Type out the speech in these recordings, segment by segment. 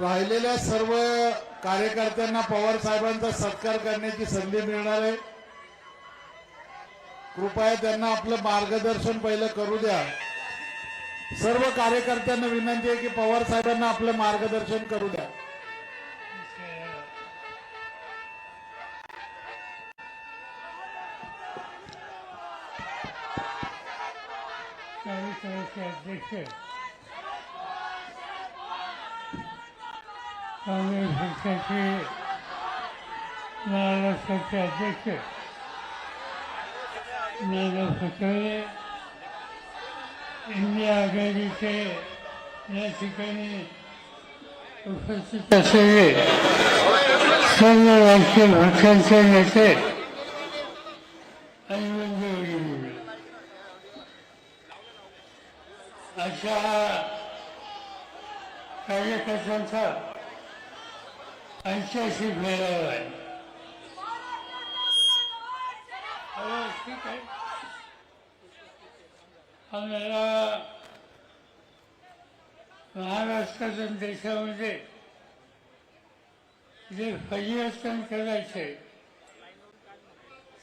राहिलेल्या सर्व कार्यकर्त्यांना पवार साहेबांचा सत्कार करण्याची संधी मिळणार आहे. कृपया त्यांना आपलं मार्गदर्शन पहिलं करू द्या. सर्व कार्यकर्त्यांना विनंती आहे की पवार साहेबांना आपलं मार्गदर्शन करू द्या. अध्यक्ष आम्ही पक्षाचे महाराष्ट्राचे अध्यक्ष नाना पटोले इंडिया आघाडीचे या ठिकाणी उपस्थित असलेले सर्व राजकीय पक्षांचे नेते आणि अशा कार्यकर्त्यांचा ऐंशी मेळावा आहे हो, ठीक आहे. आम्हाला महाराष्ट्रातून देशामध्ये जे परिवर्तन करायचे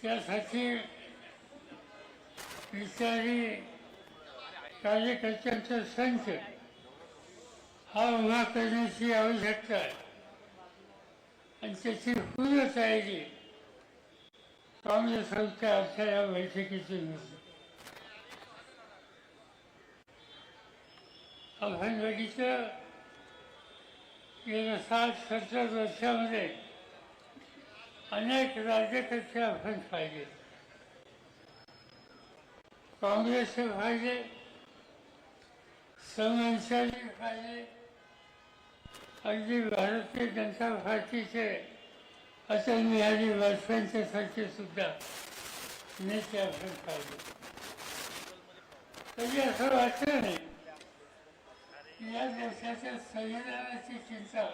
त्यासाठी विचारी कार्यकर्त्यांचा संच हा उभा करण्याची आवश्यकता आहे. आणि त्याची पूर्ण तयारी काँग्रेस पक्षा अर्थात या बैठकीची नसते आपण गेल्या साठ सत्तर वर्षामध्ये अनेक राज्यकर्ते आपण पाहिले. काँग्रेसचे फायदे समाजशाही फायदे अगदी भारतीय जनता पार्टीचे अटल बिहारी वाजपेयींचे सारखे सुद्धा नेते आपण पाहिजे तरी असं वाटलं नाही की या देशाच्या संविधानाची चिंता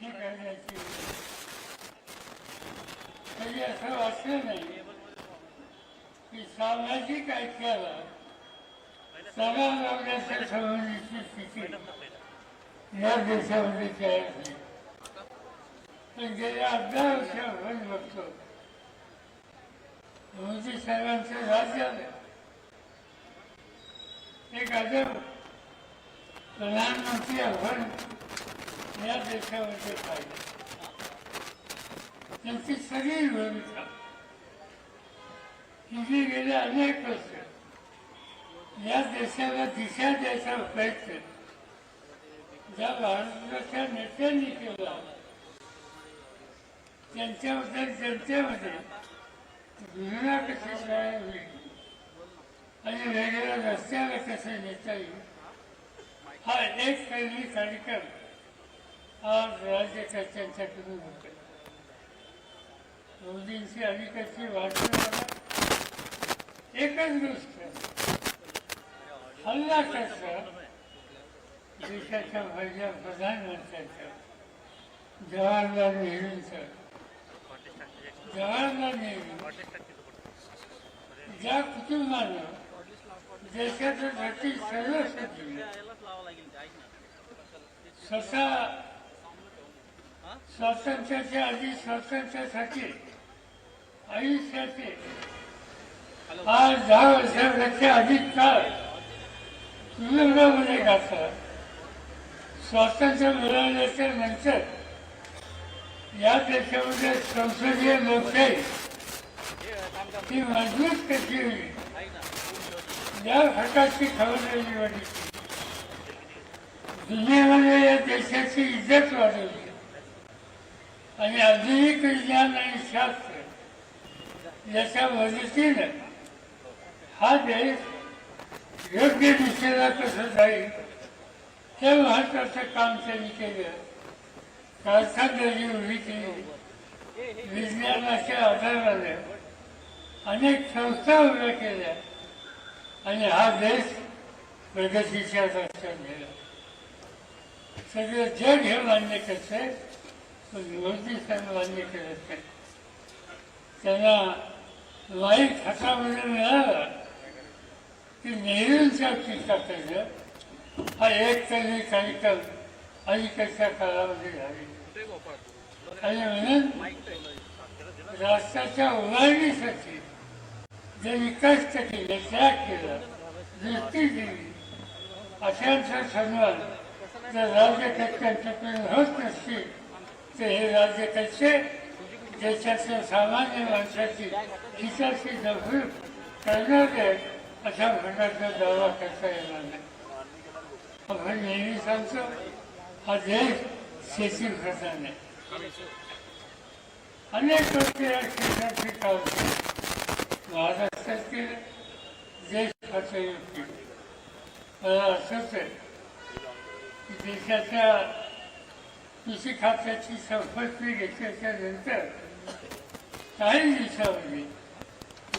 ही करण्याची तरी असं वाटलं नाही की सामाजिक ऐक्याला सगळ्या लावण्याच्या संबंधीची स्थिती या देशामध्ये तयार झाली पण गेल्या अकरा वर्ष आपण बघतो. मोदी साहेबांचं राज्य आलं एक अजब प्रधानमंत्री आपण या देशामध्ये पाहिजे त्यांची सगळी भूमिका ही जी गेल्या अनेक वर्ष. या देशाला दिशा द्यायचा प्रयत्न ज्या भारताच्या नेत्यांनी केला. त्यांच्याबद्दल जनतेमध्ये घृणा कशी तयार होईल? आणि वेगवेगळ्या रस्त्याला कसं नेता येईल? हा एक पहिली कार्यक्रम आज राज्यकर्त्यांच्याकडून होतो मोदींची अलीकडची वाटणं एकच गोष्ट. हल्ला करतात देशाच्या माझ्या प्रधानमंत्र्यांचं जवाहरलाल नेहरूंचं जवाहरलाल नेहरू ज्या कुटुंबानं देशाच्या सर्वस्व दिलं स्वतः स्वातंत्र्याच्या आधी स्वातंत्र्यासाठी आयुष्याचे आज दहा वर्षापेक्षा अधिक काळ तुरुंगामध्ये घातला स्वातंत्र्य मिळवल्याच्या नंतर या देशामध्ये संसदीय लोकशाही ही मजबूत कशी होईल या प्रकारची खबरदारी वाटली दुनियामध्ये या देशाची इज्जत वाढवली. आणि आधुनिक विज्ञान आणि शास्त्र याच्या मदतीनं हा देश योग्य दिशेला कसं जाईल? हे महत्वाचं काम त्यांनी केलं कारखानदारी उभी केली विज्ञानाच्या आधाराने अनेक संस्था उभ्या केल्या आणि हा देश प्रगतीच्या रस्त्यात गेला सगळं जग हे मान्य करते पण मोदी साहेब मान्य करत नाही. त्यांना वाईट हातामध्ये मिळाला की नेहरूंच्या टीका करणं हा एक तरी कार्यक्रम अलीकडच्या काळामध्ये झाले. आणि म्हणून राष्ट्राच्या उभारणीसाठी जे विकास केले त्या केला दृष्टी दिली. अशांचा सन्मान जर राज्यकर्त्यांच्याकडून होत नसतील तर हे राज्यकर्ते कसे देशाच्या सामान्य माणसाची हिताची जपून करणार आहे अशा प्रकारचा दावा करता येणार नाही. नेहमी सांगतो हा देश शेती प्रधान आहे अनेक गोष्टी या क्षेत्राची काम केली. महाराष्ट्रात केलं देश पातळीवर केलं मला असंच आहे की देशाच्या कृषी खात्याची संपत्ती घेतल्याच्या नंतर काही दिवसामध्ये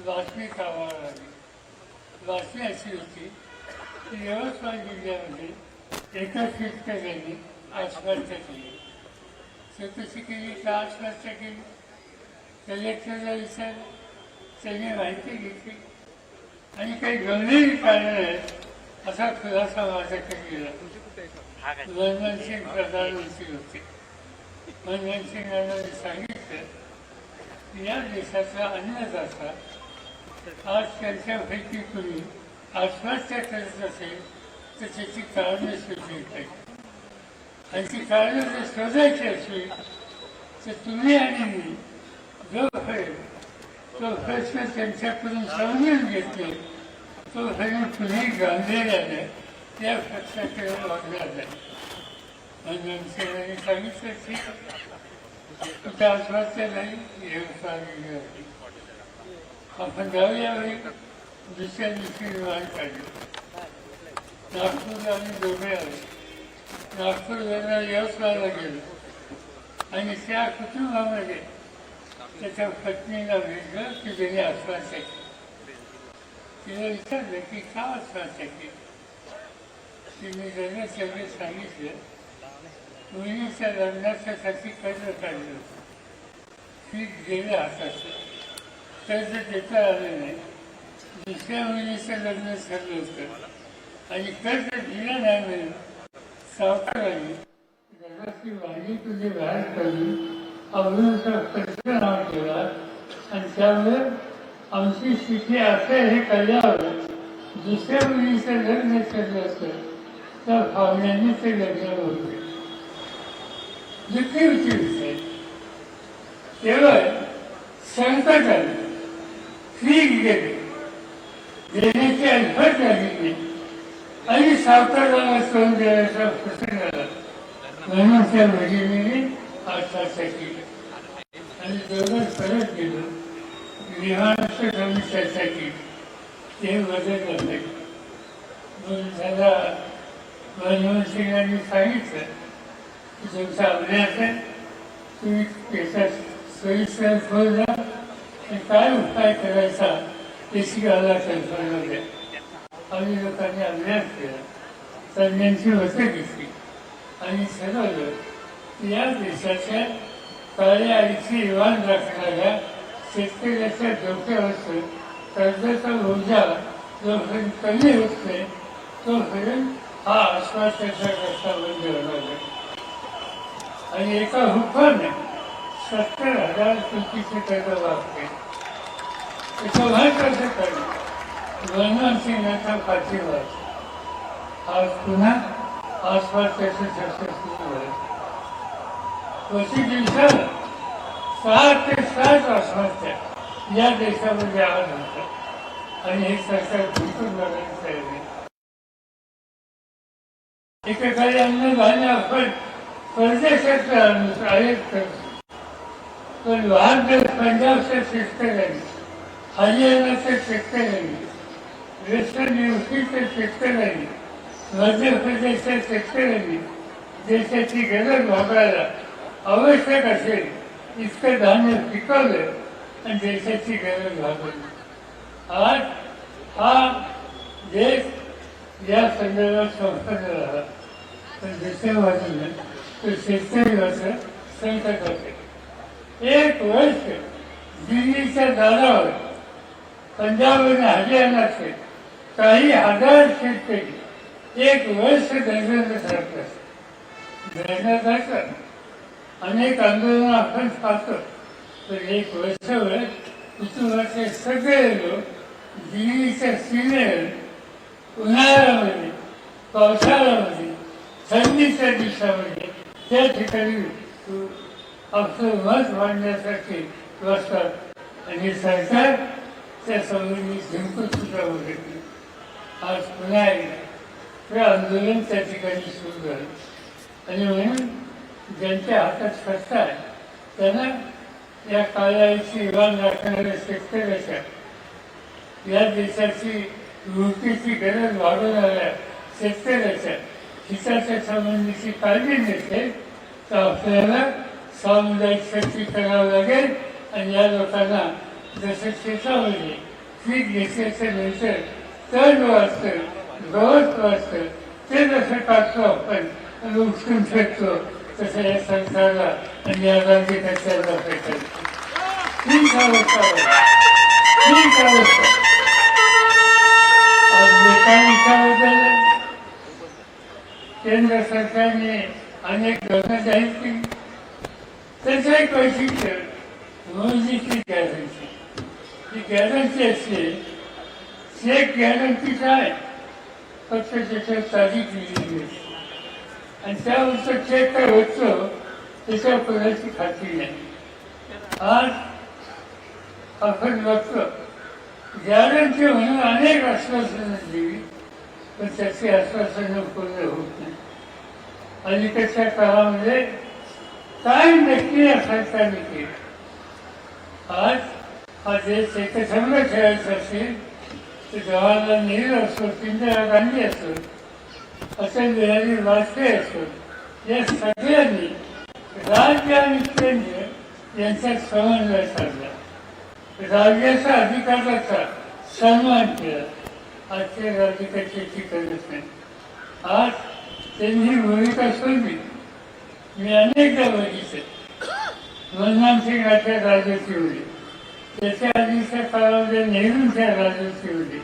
बातमी कामावर लागली बातमी अशी होती यवतमाळ जिल्ह्यामध्ये एका शेतकऱ्यांनी आत्महत्या केली. चौकशी केली का आत्महत्या केली. कलेक्टरला विचारलं त्यांनी माहिती घेतली. आणि काही गंभीर कारण आहेत असा खुलासा माझ्याकडे केला मनमोहन सिंग प्रधानमंत्री होते. मनमोहन सिंग यांना सांगितलं या देशाचा अन्नदाता आज त्यांच्यापैकी कुणी आत्महत्या करत असेल तर त्याची कारणं शोधली पाहिजे आणि ती कारणं जर शोधायची असेल तर तुम्ही आणि मी जो होईल तो प्रश्न त्यांच्याकडून समजून घेतले. तो सगळं पुढे गांधीर्याने त्या पक्षाकडे वागला नाही आणि सिंगांनी सांगितलं की तुझं आत्महत्या नाही व्यवसाय होती आपण जाऊया वेळी दुसऱ्या दिवशी काढले नागपूर आणि दोघे आले नागपूर नागपूरवरनं यवतमाळला गेलो आणि त्या कुटुंबामध्ये त्याच्या पत्नीला भेटलं की त्याने आत्महत्या केली तिला विचारलं की का आत्महत्या केली तिने त्यांना सगळे सांगितलं मुलीच्या लग्नाच्यासाठी कर्ज काढलं होतं ती गेल्या हाताचं कर्ज देता आलं नाही दुसऱ्या मुलीचं लग्न ठरलं होतं. आणि कर्ज दिलं नाही म्हणून सावकाराने घराची वाणी तुझी बाहेर पडली. अवघडचा खर्च नाव केला आणि त्यामुळे आमची स्थिती असं हे कळल्यावर दुसऱ्या मुलीचं लग्न ठरलं असतं त्या भावनांनी ते लग्न होते दुःखी होती विषय तेव्हा संकट आलं. फीक गेले. देण्याची अल्फत झाली आणि सावकाराला सोन देण्याचा प्रसंग आला म्हणून त्या भगिनीने आत्महत्या केली आणि दोघं परत गेलो विमानाचं कमी चर्चा केली ते बदललं नाही मग त्याला मनमोहन सिंगांनी सांगितलं की तुमचा अभ्यास आहे तुम्ही त्याचा सोयीस्कर बोलला आणि काय उपाय करायचा त्याची मला कल्पना द्या लोकांनी अभ्यास केला. तज्ञांची मतं घेतली आणि ठरवलं की या देशाच्या काळ्या आईची इवान राखणाऱ्या शेतकऱ्याच्या डोक्यावरचं कर्जाचा बोजा जो कमी होत नाही तोपर्यंत हा आश्वासाचा रस्ता बंद होणार नाही. आणि एका हुकाने सत्तर हजार कोटीचे कर्ज वागते त्याचं महत्वाचं कारण मनमोहन आज पुन्हा आसपास त्याचं चर्चा सुरू झाली पस्तीस दिवसाला सहा ते सात आत्महत्या या देशामध्ये आज होतात आणि हे सरकार बिलकुल बघायला तयार नाही एकेकाळी अन्न धान्य आपण परदेशात आयात तर लहान भारत पंजाबच्या शेतकऱ्यांनी हरियाणाच्या शेतकऱ्यांनी वेस्टर्न युपीच्या शेतकऱ्यांनी मध्य प्रदेशच्या शेतकऱ्यांनी देशाची गरज भागायला आवश्यक असेल इतकं धान्य पिकवलं आणि देशाची गरज भागवली. आज हा देश या संदर्भात संपन्न झाला. पण दुसऱ्या बाजूने तो शेतकरी मात्र संकट असेल एक वर्ष दिल्लीच्या दारावर पंजाब आणि स्टेट काही हजार स्टेटपैकी एक वर्ष धरण्याचं धरतात धरण्यात अनेक आंदोलन आपण पाहतो. तर एक वर्षभर कुटुंबाचे सगळे लोक दिल्लीच्या सीमेवर उन्हाळ्यामध्ये पावसाळ्यामध्ये थंडीच्या दिवसामध्ये त्या ठिकाणी आपलं मत मांडण्यासाठी बसतात. आणि सरकार त्या संबंधी जिंकून सुद्धा बघत आज पुन्हा एकदा हे आंदोलन त्या ठिकाणी सुरू झालं. आणि म्हणून ज्यांच्या हातात सत्ता आहे त्यांना या कालाची इवान राखणाऱ्या शेतकऱ्याच्या या देशाची वृत्तीची गरज वाढवणाऱ्या शेतकऱ्याच्या हिताच्या संबंधीची काळजी घेते तर आपल्याला सामुदायिक शक्ती करावं लागेल आणि या लोकांना जसं शेतामध्ये पीक घेतल्याच्या नंतर तण वाचतं गवत वाचतं ते जसं टाकतो आपण. आणि उचलून फेकतो. तसं या संसाराला आणि या राज्याच्या फेकायचं ठीक अवस्था आहे. अवस्था आज केंद्र सरकारने अनेक धोरणं जाहीर केली. त्याचं एक वैशिष्ट्य मोदीची गॅरंटी. ही गॅरंटी असते. चेक गॅरंटी काय? फक्त त्याच्यावर तारीख दिलेली असते आणि त्यानंतर चेक काय होतो त्याच्या पदाची खात्री नाही. आज आपण बघतो गॅरंटी म्हणून अनेक आश्वासनं दिली पण त्याची आश्वासनं पूर्ण होत नाही. अलीकडच्या काळामध्ये काय नक्की असायचा नक्की आज हा देश एकसंघ खेळायचा असेल तर जवाहरलाल नेहरू असो इंदिरा गांधी असो अटल बिहारी वाजपेयी असो या सगळ्यांनी राज्य आणि केंद्र यांच्यात समन्वय साधला. राज्याच्या अधिकाराचा सन्मान केला. आजच्या राज्यकर्त्याची गरज नाही. आज त्यांनी भूमिका सोडली. मी अनेकदा बघितले. मनमोहन आता राजाची होती त्याच्या आधीच्या काळामध्ये नेहरूंच्या राज्याची होती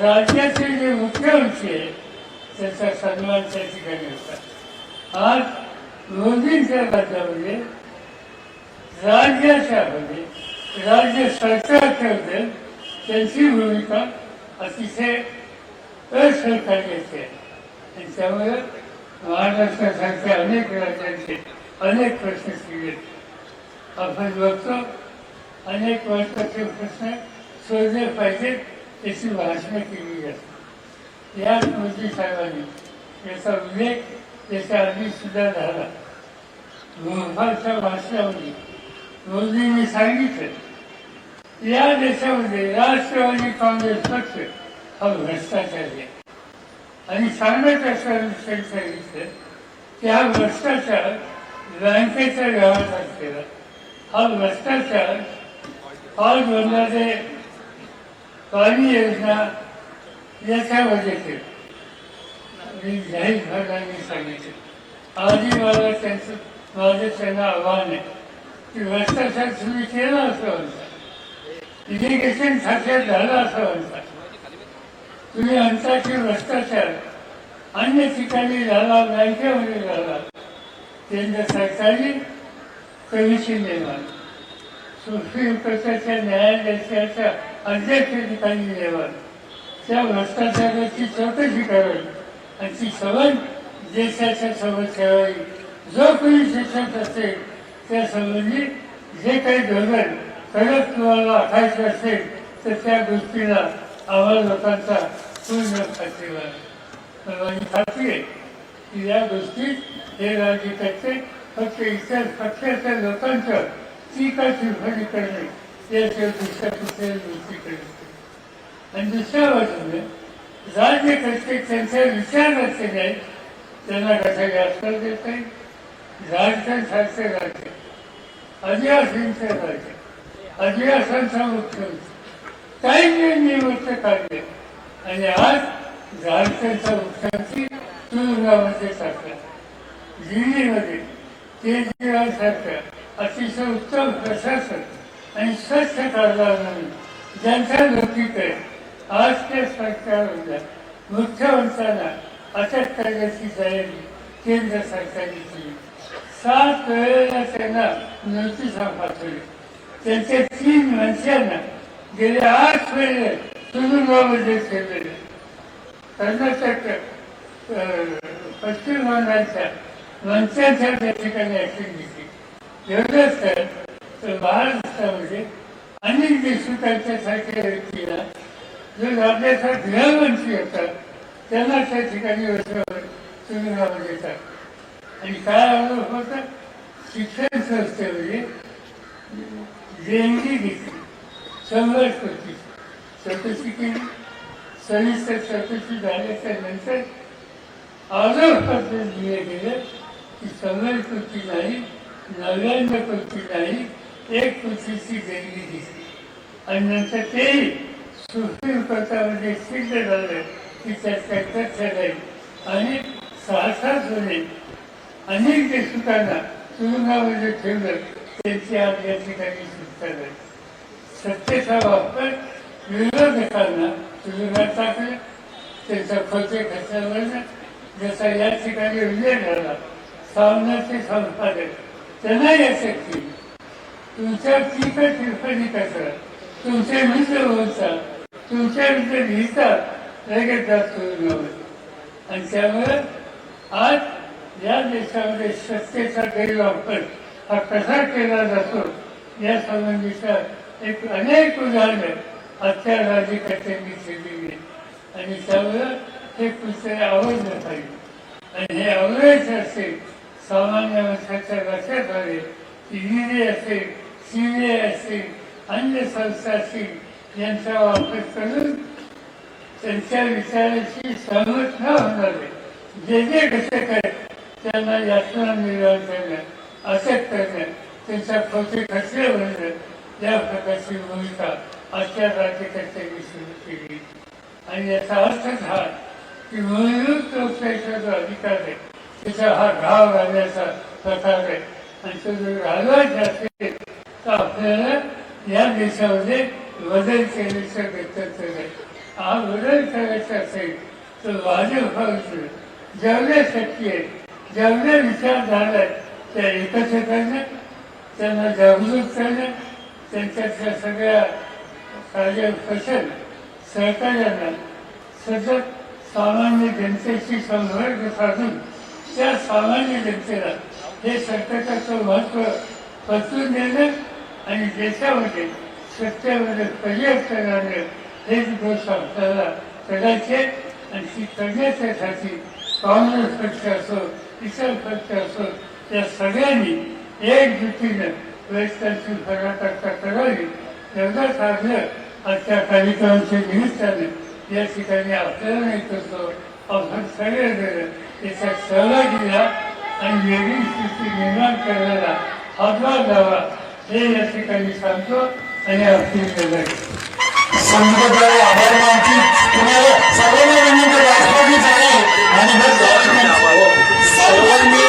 राज्याचे जे मुख्यमंत्री आहे त्याचा सन्मान त्या ठिकाणी होता आज मोदींच्या राज्यामध्ये राज्याच्या मध्ये राज्य सरकारच्या मध्ये त्यांची भूमिका अतिशय असरकारची आहे. आणि त्यामुळे महाराष्ट्रासारख्या अनेक राज्यांचे अनेक प्रश्न आपण बघतो अनेक महत्त्वाचे प्रश्न सोडले पाहिजेत त्याची भाषणं केली जाते याच मोदी साहेबांनी याचा उल्लेख त्याच्या आधी सुद्धा झाला. भोपाळच्या भाषणामध्ये मोदींनी सांगितलं या देशामध्ये राष्ट्रवादी काँग्रेस पक्ष हा भ्रष्टाचार आहे. आणि सांगत असताना सांगितलं की हा भ्रष्टाचार बँकेच्या व्यवहारात केला. हा भ्रष्टाचार हॉल बनणारे पाणी योजना याच्या केला मी जाहीर भागाने सांगितले आधी मला त्यांचं माझं त्यांना आव्हान आहे. की भ्रष्टाचार तुम्ही केला असं म्हणता. इरिगेशन खात्यात झालं असं म्हणता. तुम्ही म्हणता की भ्रष्टाचार अन्य ठिकाणी झाला बँकेमध्ये झाला. केंद्र सरकारने कमिशन निर्माण सुप्रीम कोर्टाच्या न्यायालयाच्या अध्यक्ष ठिकाणी त्या भ्रष्टाचाराची चौकशी करावी आणि ती सबंध देशाच्या सोबत ठेवावी जो कोणी शिक्षक असेल त्या संबंधी जे काही धोरण खरंच तुम्हाला आखायचं असेल तर त्या गोष्टीला आम्हाला लोकांचा पूर्ण खात्रीवर माझी खात्री आहे की या गोष्टीत हे राज्यकर्ते फक्त इतर पक्षाच्या लोकांचं ती का इकडे करणे याच्या दुसऱ्या कुठल्या गोष्टी आणि दुसऱ्या बाजूने राज्य करते त्यांचे विचार रचले आहेत त्यांना कसा जास्त देत नाही झारखंड राज्य अधिवासींचे राज्य अधिवासांचा मुख्यमंत्री काही निवृत्त काढले. आणि आज झारखंडचा मुख्यमंत्री तुरुंगामध्ये सारखा दिल्लीमध्ये केजरीवाल सारखा अतिशय उत्तम प्रशासक आणि स्वच्छ कारभार म्हणून ज्यांच्या लोकीकडे आज ते सरकार होत्या मुख्यमंत्र्यांना अटक करण्याची तयारी केंद्र सरकारने केली. सात वेळेला त्यांना नोटीसा पाठवली. त्यांच्या तीन मंत्र्यांना गेल्या आठ वेळे तुरुंगामध्ये ठेवलेले कर्नाटक अं, पश्चिम बंगालच्या मंत्र्यांच्या त्या ठिकाणी अटक एवढंच तर तर महाराष्ट्रामध्ये अनेक देश त्यांच्यासारख्या व्यक्तीला जे आपल्याचा गृहमंत्री असतात त्यांना त्या ठिकाणी वर्षभर तुरुंगामध्ये देतात आणि काय आरोप होतं? शिक्षण संस्थेमध्ये देणगी घेतली. शंभर कोटी. चौकशी केली. सविस्तर चौकशी झाल्याच्यानंतर आरोप पद्धत दिले गेले की शंभर कोटी नाही नव्याण्णव कोटी नाही एक कोटीची देणगी दिसते आणि नंतर तेही सुप्रीम कोर्टामध्ये सिद्ध झालं की त्याचा तथ्य नाही आणि सहसा सात अनेक देशमुखांना तुरुंगामध्ये ठेवलं. त्यांची आज या ठिकाणी सुटका झाली. सत्तेचा वापर विरोधकांना तुरुंगात टाकलं. त्यांचा खोटे खर्चावरनं जसा या ठिकाणी उल्लेख झाला. सामन्याचे संपादक त्यांना अटक केली तुमच्या टीका टिप्पणी तुमचे मित्र बोलतात तुमच्या मित्र लिहितात लगेच जात आणि त्यामुळे आज या देशामध्ये सत्तेचा गैरवापर हा कसा केला जातो या संबंधीचा एक अनेक उदाहरणं आजच्या राज्यकर्त्यांनी दिलेली आहेत आणि त्यामुळं हे पुस्तक आवडलं पाहिजे. आणि हे आवडायचं असेल सामान्य माणसाच्या लक्षात आले की ईडे असेल सीबीआय असेल अन्य संस्था असतील यांचा वापर करून त्यांच्या विचाराशी सहमत न होणारे जे जे घटक आहेत त्यांना यातना निर्माण करणं अटक करणं त्यांच्या खोटे खचले भरणं या प्रकारची भूमिका आजच्या राज्यकर्त्यांनी सुरू केली. आणि याचा अर्थ हा की मूलभूत लोकशाहीचा जो अधिकार आहे. त्याचा हा घाव घालण्याचा प्रकार आहे आणि तो जर घालवायचा असेल तर आपल्याला या देशामध्ये बदल केल्याचं गरजेचं आहे हा बदल करायचा असेल तर भाजपाचं जेवढ्या शक्य आहे जेवढे विचार झाले त्या एकत्र करणं त्यांना जागृत करणं त्यांच्यातल्या सगळ्या कार्य फसल सहकार्यांना सतत सामान्य जनतेशी संघर्ष साधून त्या सामान्य जनतेला हे सरकारचं महत्त्व पचवून देणं आणि देशामध्ये सत्तेमध्ये पर्याप्त करणारे हेच गोष्ट आपल्याला करायचे आणि ती करण्याच्यासाठी काँग्रेस पक्ष असो इतर पक्ष असो त्या सगळ्यांनी एकजुटीनं वैष्णवची पराकाष्ठा करावी. तेवढं साधलं आजच्या कार्यक्रमाच्या निमित्ताने या ठिकाणी आपल्याला नाही करतो आपण सगळे जण त्याचा सल्ला दिला आणि वेगळी स्थिती निर्माण करणारा हातभार लावा हे या ठिकाणी सांगतो आणि आपली संघाचा आभार मानतील तुम्हाला सर्वांना विनंती राष्ट्रवादी आणि हो. सर्वांनी